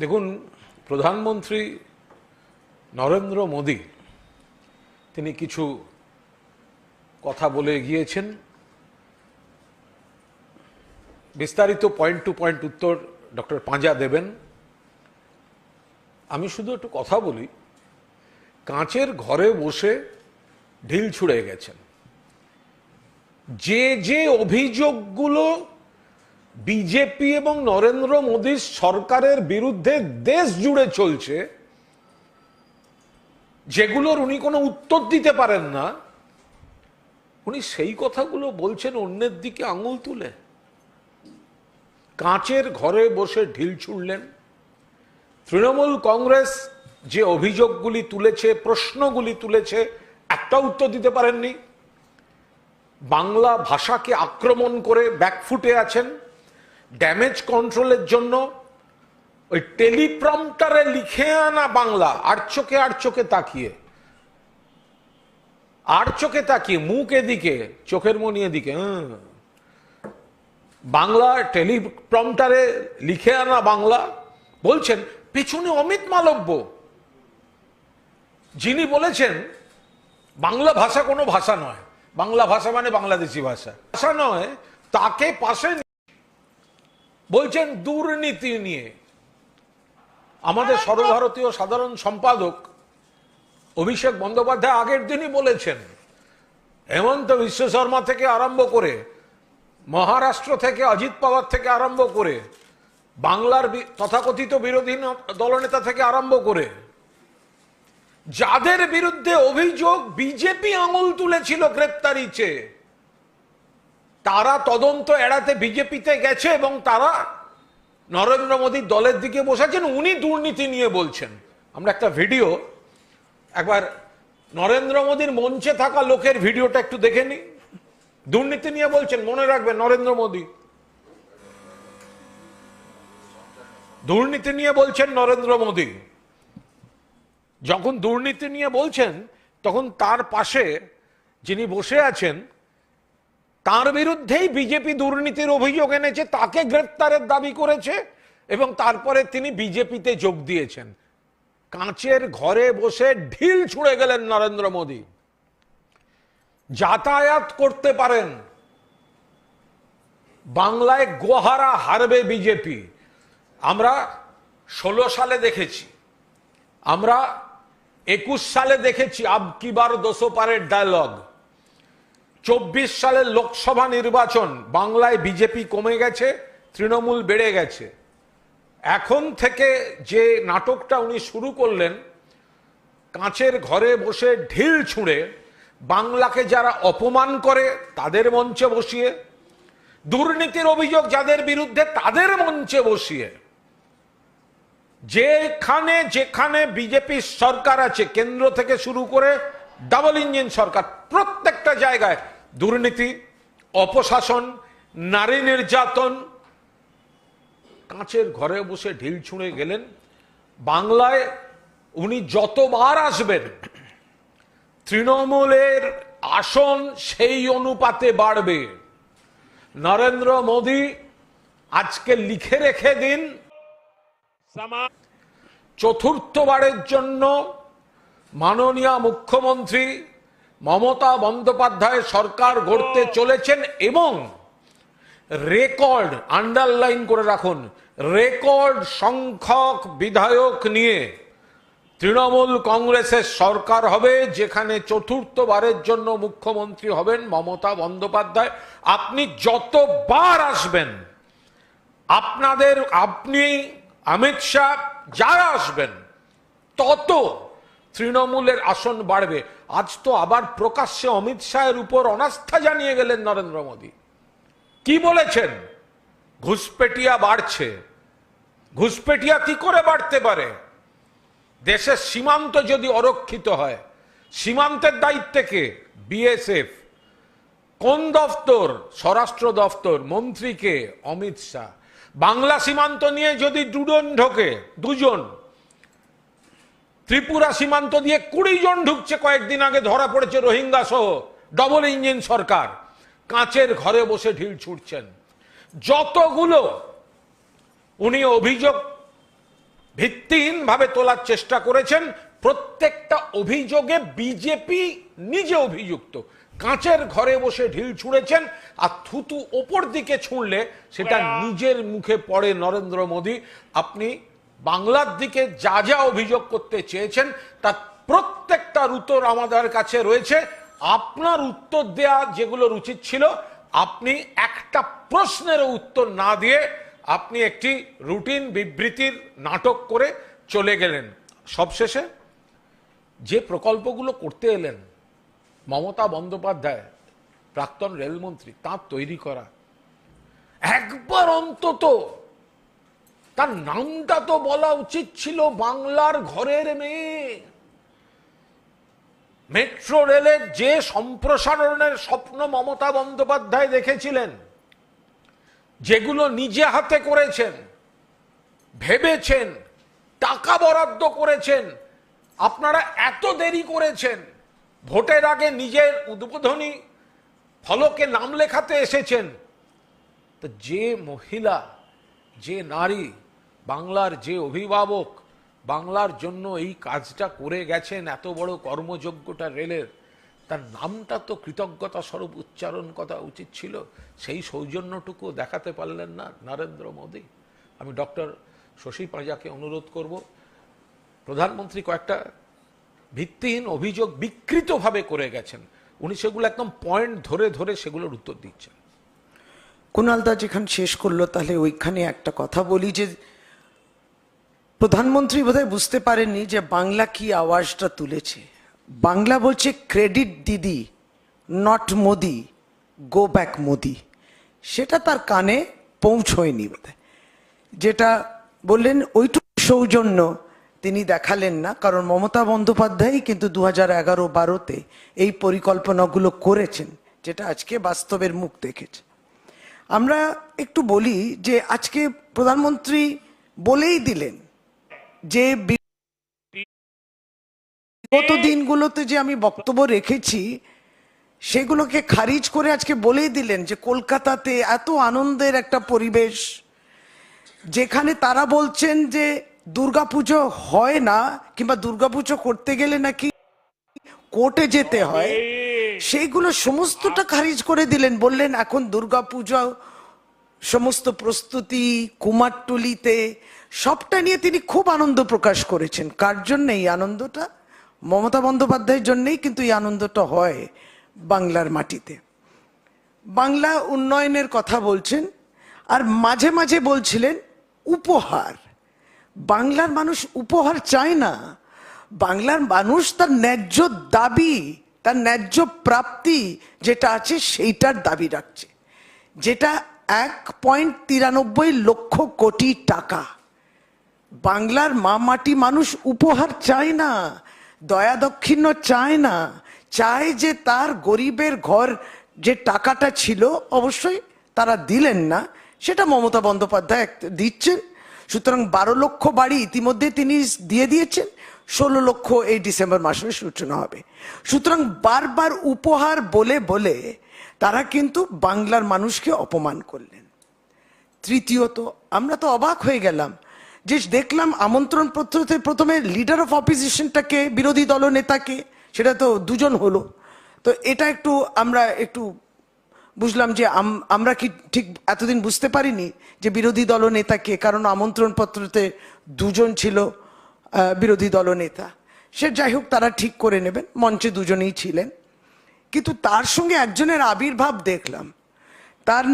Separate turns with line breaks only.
দেখুন, প্রধানমন্ত্রী নরেন্দ্র মোদী, তিনি কিছু কথা বলে গিয়েছেন বিস্তারিত পয়েন্ট টু পয়েন্ট উত্তর ডক্টর পাঁজা দেবেন। আমি শুধু একটু কথা বলি, কাঁচের ঘরে বসে ঢিল ছুঁড়ে গেছেন। যে যে অভিযোগগুলো বিজেপি এবং নরেন্দ্র মোদীর সরকারের বিরুদ্ধে দেশ জুড়ে চলছে, যেগুলোর উনি কোনো উত্তর দিতে পারেন না। উনি সেই কথাগুলো বলছেন অন্যের দিকে আঙুল তুলে। কাঁচের ঘরে বসে ঢিল ছুড়লেন। তৃণমূল কংগ্রেস যে অভিযোগগুলি তুলেছে, প্রশ্নগুলি তুলেছে একটা উত্তর দিতে পারেননি। বাংলা ভাষাকে আক্রমণ করে ব্যাকফুটে আছেন। ড্যামেজ কন্ট্রোলের জন্য ওই টেলিপ্রম্পটারে লিখে আনা বাংলা আর চোখে আর চোখে তাকিয়ে। আর চোখে তাকিয়ে, মুখ এদিকে, চোখের মনি এদিকে বাংলা টেলিপ্রম্পটারে লিখে আনা বাংলা, বলছেন, পেছনে অমিত মালব্য। যিনি বলেছেন, বাংলা ভাষা কোনো ভাষা নয়। বাংলা ভাষা মানে বাংলাদেশি ভাষা। ভাষা নয়, তাকে পাশে বলছেন দুর্নীতি নিয়ে। আমাদের সর্বভারতীয় সাধারণ সম্পাদক অভিষেক বন্দ্যোপাধ্যায় আগের দিনই বলেছেন হেমন্ত বিশ্ব শর্মা থেকে আরম্ভ করে মহারাষ্ট্র থেকে অজিত পাওয়ার থেকে আরম্ভ করে বাংলার তথাকথিত বিরোধী দলনেতা থেকে আরম্ভ করে যাদের বিরুদ্ধে অভিযোগ বিজেপি আঙুল তুলেছিল গ্রেপ্তারি চেয়ে তারা তদন্ত এড়াতে বিজেপিতে গেছে এবং তারা নরেন্দ্র মোদীর দলের দিকে বসেছেন, উনি দুর্নীতি নিয়ে বলছেন। আমরা একটা ভিডিও, একবার নরেন্দ্র মোদীর মঞ্চে থাকা লোকের ভিডিওটা একটু দেখে নি দুর্নীতি নিয়ে বলছেন, মনে রাখবেন, নরেন্দ্র মোদী। দুর্নীতি নিয়ে বলছেন নরেন্দ্র মোদী। যখন দুর্নীতি নিয়ে বলছেন, তখন তার পাশে যিনি বসে আছেন তার বিরুদ্ধেই বিজেপি দুর্নীতির অভিযোগ এনেছে, তাকে গ্রেপ্তারের দাবি করেছে এবং তারপরে তিনি বিজেপিতে যোগ দিয়েছেন। কাঁচের ঘরে বসে ঢিল ছুঁড়ে গেলেন নরেন্দ্র মোদী। যাতায়াত করতে পারেন। বাংলায় গোহারা হারবে বিজেপি। আমরা ষোলো সালে দেখেছি। আমরা একুশ সালে দেখেছি আব কি বার দোষো পারের ডায়লগ চব্বিশ সালের লোকসভা নির্বাচন, বাংলায় বিজেপি কমে গেছে, তৃণমূল বেড়ে গেছে। এখন থেকে যে নাটকটা উনি শুরু করলেন, কাঁচের ঘরে বসে ঢিল ছুঁড়ে, বাংলাকে যারা অপমান করে তাদের মঞ্চে বসিয়ে, দুর্নীতির অভিযোগ যাদের বিরুদ্ধে তাদের মঞ্চে বসিয়ে, যেখানে যেখানে বিজেপির সরকার আছে, কেন্দ্র থেকে শুরু করে ডাবল ইঞ্জিন সরকার প্রত্যেকটা জায়গায় দুর্নীতি অপশাসন নারী নির্যাতন। কাঁচের ঘরে বসে ঢিল ছুঁড়ে গেলেন। বাংলায় উনি যতবার আসবেন তৃণমূলের আসন সেই অনুপাতে বাড়বে। নরেন্দ্র মোদী আজকে লিখে রেখে দিন চতুর্থবারের জন্য মাননীয় মুখ্যমন্ত্রী মমতা বন্দ্যোপাধ্যায় সরকার গড়তে চলেছেন এবং রেকর্ড আন্ডারলাইন করে রাখুন, রেকর্ড সংখ্যক বিধায়ক নিয়ে তৃণমূল কংগ্রেসের সরকার হবে, যেখানে চতুর্থবারের জন্য মুখ্যমন্ত্রী হবেন মমতা বন্দ্যোপাধ্যায়। আপনি যতবার আসবেন, আপনাদের, আপনি, অমিত শাহ, যারা আসবেন, তত তৃণমূলের আসন বাড়বে। আজ তো আবার প্রকাশ্যে অমিত শাহের উপর অনাস্থা জানিয়ে গেলেন নরেন্দ্র মোদী। কি বলেছেন? ঘুষপেটিয়া বাড়ছে। ঘুষপেটিয়া কি করে বাড়তে পারে? দেশের সীমান্ত যদি অরক্ষিত হয়, সীমান্তের দায়িত্বে কে? বিএসএফ। কোন দফতর? স্বরাষ্ট্র দফতর। মন্ত্রীকে অমিত শাহ। বাংলা সীমান্ত নিয়ে যদি দুজন ঢোকে, দুজন ত্রিপুরা সীমান্ত দিয়ে কুড়ি জন ঢুকছে কয়েকদিন আগে ধরা পড়েছে রোহিঙ্গা সহ ডবল ইঞ্জিন সরকার। কাঁচের ঘরে বসে ঢিল ছুটছেন। যতগুলো উনি অভিযোগ ভিত্তিহীনভাবে তোলার চেষ্টা করেছেন প্রত্যেকটা অভিযোগে বিজেপি নিজে অভিযুক্ত। কাঁচের ঘরে বসে ঢিল ছুঁড়েছেন আর থুতু ওপর দিকে ছুঁড়লে সেটা নিজের মুখে পড়ে নরেন্দ্র মোদী। আপনি বাংলার দিকে যা যা অভিযোগ করতে চেয়েছেন, তার প্রত্যেকটার উত্তর আমাদের কাছে রয়েছে। আপনার উত্তর দেয়া যেগুলোর উচিত ছিল, আপনি একটা প্রশ্নেরও উত্তর না দিয়ে আপনি একটি রুটিন বিবৃতির নাটক করে চলে গেলেন। সবশেষে যে প্রকল্পগুলো করতে এলেন, মমতা বন্দ্যোপাধ্যায়, প্রাক্তন রেলমন্ত্রী, তার তৈরি করা, একবার অন্তত তার নামটা তো বলা উচিত ছিল বাংলার ঘরের মেয়ে। মেট্রো রেলের যে সম্প্রসারণের স্বপ্ন মমতা বন্দ্যোপাধ্যায় দেখেছিলেন, যেগুলো নিজে হাতে করেছেন, ভেবেছেন, টাকা বরাদ্দ করেছেন, আপনারা এত দেরি করেছেন, ভোটের আগে নিজের উদ্বোধনী ফলকে নাম লেখাতে এসেছেন। তো যে মহিলা, যে নারী বাংলার যে অভিভাবক, বাংলার জন্য এই কাজটা করে গেছেন, এত বড় কর্মযোগ্যটা রেলের, তার নামটা তো কৃতজ্ঞতা স্বরূপ উচ্চারণ করা উচিত ছিল। সেই সৌজন্যটুকু দেখাতে পারলেন না নরেন্দ্র মোদী। আমি ডক্টর শশী পাঁজাকে অনুরোধ করব, প্রধানমন্ত্রী কয়েকটা ভিত্তিহীন অভিযোগ বিকৃতভাবে করে গেছেন। উনি সেগুলো একদম পয়েন্ট ধরে ধরে সেগুলোর উত্তর দিচ্ছেন।
কুণালদা যেখানে শেষ করল, তাহলে ওইখানে একটা কথা বলি যে প্রধানমন্ত্রী বোধহয় বুঝতে পারেননি যে বাংলা কি আওয়াজটা তুলেছে। বাংলা বলছে credit Didi not Modi go back Modi. সেটা তার কানে পৌঁছয়নি বোধহয়। যেটা বললেন, ওইটুকু সৌজন্য তিনি দেখালেন না, কারণ মমতা বন্দ্যোপাধ্যায় কিন্তু দু হাজার এগারো বারোতে এই পরিকল্পনাগুলো করেছেন, যেটা আজকে বাস্তবের মুখ দেখেছে। আমরা একটু বলি যে, আজকে প্রধানমন্ত্রী বলেই দিলেন যে বিগত দিনগুলোতে যে আমি বক্তব্য রেখেছি সেগুলোকে খারিজ করে আজকে বলেই দিলেন যে কলকাতাতে এত আনন্দের একটা পরিবেশ যেখানে তারা বলছেন যে দুর্গাপুজো হয় না কিংবা দুর্গাপুজো করতে গেলে নাকি কোর্টে যেতে হয় সেইগুলো সমস্তটা খারিজ করে দিলেন বললেন এখন দুর্গাপূজা সমস্ত প্রস্তুতি, কুমারটুলিতে, সবটা নিয়ে তিনি খুব আনন্দ প্রকাশ করেছেন। কার জন্য এই আনন্দটা? মমতা বন্দ্যোপাধ্যায়ের জন্যই কিন্তু এই আনন্দটা হয় বাংলার মাটিতে। বাংলা উন্নয়নের কথা বলছেন আর মাঝে মাঝে বলছিলেন উপহার। বাংলার মানুষ উপহার চায় না। বাংলার মানুষ তার ন্যায্য দাবি, তার ন্যায্য প্রাপ্তি যেটা আছে সেইটার দাবি রাখছে। যেটা এক পয়েন্ট তিরানব্বই লক্ষ কোটি টাকা। বাংলার মা মাটি মানুষ উপহার চায় না, দয়া দক্ষিণ্য চায় না, চায় যে তার গরিবের ঘর যে টাকাটা ছিল, অবশ্যই তারা দিলেন না, সেটা মমতা বন্দ্যোপাধ্যায় দিচ্ছেন। সুতরাং বারো লক্ষ বাড়ি ইতিমধ্যে তিনি দিয়ে দিয়েছেন, ষোলো লক্ষ এই ডিসেম্বর মাসের সূচনা হবে। সুতরাং বারবার উপহার বলে বলে তারা কিন্তু বাংলার মানুষকে অপমান করলেন। তৃতীয়ত, আমরা তো অবাক হয়ে গেলাম যে দেখলাম আমন্ত্রণ পত্রতে প্রথমে লিডার অফ অপোজিশনটাকে বিরোধী দল নেতাকে, সেটা তো দুজন হলো। তো এটা একটু আমরা একটু বুঝলাম যে আম- আমরা কি ঠিক এতদিন বুঝতে পারিনি যে বিরোধী দল নেতাকে, কারণ আমন্ত্রণ পত্রতে দুজন ছিল বিরোধী দল নেতা। সে যাই হোক, তারা ঠিক করে নেবেন, মঞ্চে দুজনেই ছিলেন। কিন্তু তার সঙ্গে একজনের আবির্ভাব দেখলাম। তার